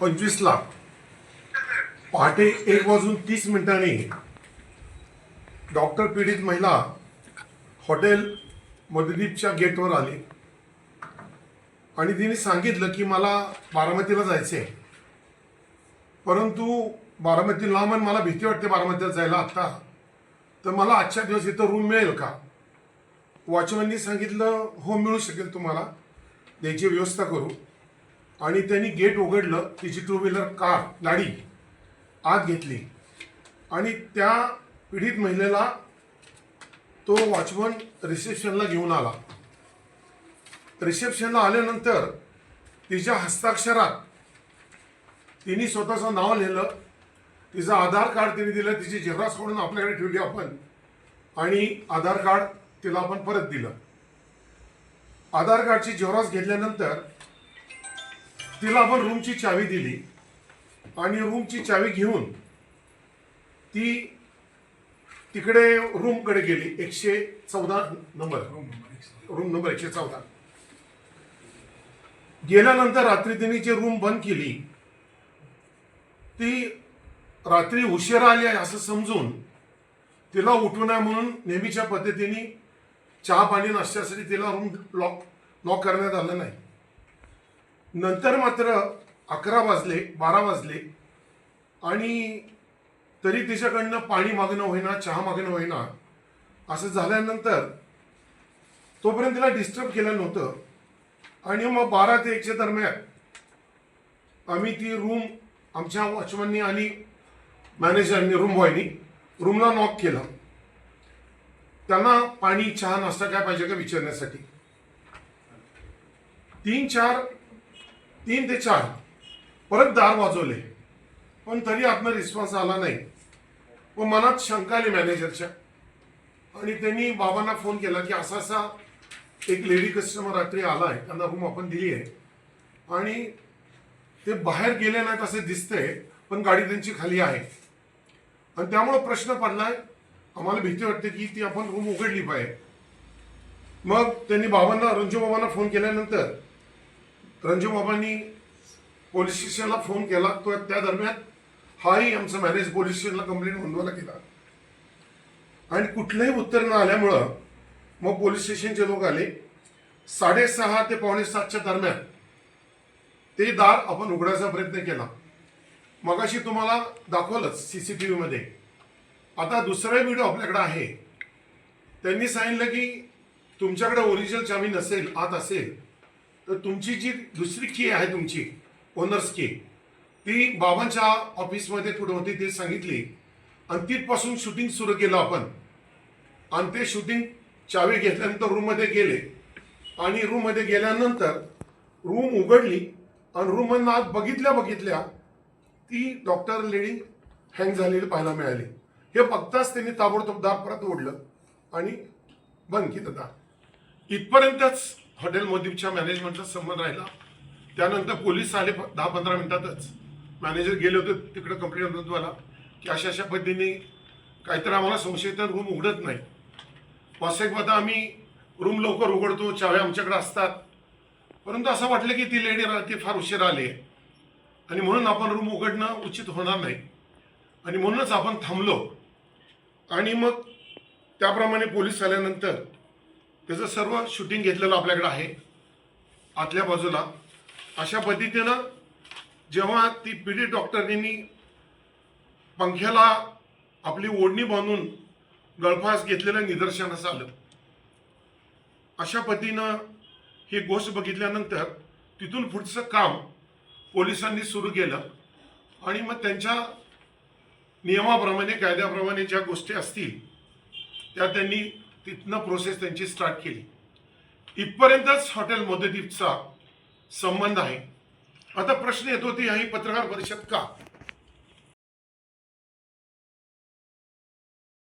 पंचवीसला पहाटे एक वाजून तीस मिनिटांनी डॉक्टर पीडित महिला हॉटेल मधुदीपच्या गेटवर आली. आणि तिने सांगितलं की मला बारामतीला जायचं आहे परंतु बारामती लांब आणि मला भीती वाटते बारामतीला जायला आत्ता तर मला आजच्या दिवस इथं रूम मिळेल का? वॉचमॅननी सांगितलं हो मिळू शकेल तुम्हाला. द्यायची व्यवस्था करू. आणि त्यांनी गेट उघडलं तिची टू व्हीलर कार गाडी आत घेतली. आणि त्या पीडित महिलेला तो वॉचमन रिसेप्शनला घेऊन आला. रिसेप्शनला आल्यानंतर तिच्या हस्ताक्षरात तिने स्वतःचं नाव लिहिलं. तिचं आधार कार्ड तिने दिलं. तिची झेरॉक्स काढून आपल्याकडे ठेवली आपण. आणि आधार कार्ड तिला आपण परत दिलं. आधार कार्डची झेरॉक्स घेतल्यानंतर तिला आपण रूमची चावी दिली. आणि रूमची चावी घेऊन ती तिकडे रूमकडे गेली. एकशे चौदा नंबर रूम नंबर एकशे चौदा. गेल्यानंतर रात्री तिने जी रूम बंद केली ती रात्री उशिरा आली आहे असं समजून तिला उठू नये म्हणून नेहमीच्या पद्धतीने चहा पाणी नाश्त्यासाठी तिला रूम लॉक लॉक करण्यात आलं नाही. नंतर मात्र अकरा वाजले बारा वाजले. आणि तरी तिच्याकडनं पाणी मागणं होईना चहा मागणं होईना असं झाल्यानंतर तोपर्यंत तिला डिस्टर्ब केलं नव्हतं. आणि मग बारा ते एकच्या दरम्यान आम्ही ती रूम आमच्या वॉचमननी आणि मॅनेजरनी रूम बॉयनी रूमला नॉक केलं. त्यांना पाणी चहा नाश्ता काय पाहिजे का विचारण्यासाठी? तीन चार तीन ते चार. परत दार वाजवले. पण तरी आपला रिस्पॉन्स आला नाही. व मनात शंका आली मॅनेजरच्या आणि त्यांनी बाबांना फोन केला की असा असा एक लेडी कस्टमर रात्री आला आहे त्यांना रूम आपण दिली आहे. आणि ते बाहेर गेले नाहीत असे दिसते पण गाडी त्यांची खाली आहे. आणि त्यामुळं प्रश्न पडलाय. आम्हाला भीती वाटते की ती आपण रूम उघडली पाहिजे. मग त्यांनी बाबांना रंजू बाबांना फोन केल्यानंतर रंजू बाबांनी पोलीस स्टेशनला फोन केला. तो त्या दरम्यान हाही आमचा मॅनेज पोलीस स्टेशनला कंप्लेंट नोंदवायला केला आणि कुठलंही उत्तर न आल्यामुळं मग पोलीस स्टेशनचे लोक आले. साडेसहा ते पावणे सातच्या दरम्यान ते दार आपण उघडायचा प्रयत्न केला. मगाशी तुम्हाला दाखवलंच सी सी टी व्हीमध्ये. आता दुसरा व्हिडिओ आपल्याकडे आहे. त्यांनी सांगितलं की तुमच्याकडे ओरिजिनल चावी नसेल आत असेल तर तुमची जी दुसरी की आहे तुमची ओनर्स की ती बाबांच्या ऑफिसमध्ये कुठे होती ते सांगितली. आणि तिथपासून शूटिंग सुरू केलं आपण. आणि ते शूटिंग चावी घेतल्यानंतर रूममध्ये गेले. आणि रूममध्ये गेल्यानंतर रूम उघडली आणि रूममधनं आत बघितल्या बघितल्या ती डॉक्टर लेडी हँग झालेली पाहायला मिळाली. हे बघताच त्यांनी ताबडतोब दार परत ओढलं आणि बंद केलं दार इथपर्यंतच हॉटेल मोदीपच्या मॅनेजमेंटचा संबंध राहिला. त्यानंतर पोलीस आले प- दहा पंधरा मिनिटातच. मॅनेजर गेले होते तिकडे कंप्लेंट नोंदवायला की अशा अशा पद्धतीने काहीतरी आम्हाला संशयित रूम उघडत नाही. वास्तविकता आम्ही रूम लवकर उघडतो चाव्या आमच्याकडे असतात. परंतु असं वाटलं की ती लेडी ती फार उशीर आली आहे. आणि म्हणून आपण रूम उघडणं उचित होणार नाही. आणि म्हणूनच आपण थांबलो. आणि मग त्याप्रमाणे पोलीस आल्यानंतर त्याचं सर्व शूटिंग घेतलेलं आपल्याकडे आहे. आतल्या बाजूला. अशा पद्धतीनं जेव्हा ती पीडित डॉक्टरनी पंख्याला आपली ओढणी बांधून गळफास घेतलेलं निदर्शनास आलं. अशा पद्धतीनं ही गोष्ट बघितल्यानंतर तिथून पुढचं काम पोलिसांनी सुरू केलं. आणि मग त्यांच्या नियमाप्रमाणे कायद्याप्रमाणे ज्या गोष्टी असतील त्या त्यांनी तिथनं प्रोसेस त्यांची स्टार्ट केली. इथपर्यंतच हॉटेल मधुदीपचा संबंध आहे. आता प्रश्न येतो ती ही पत्रकार परिषद का?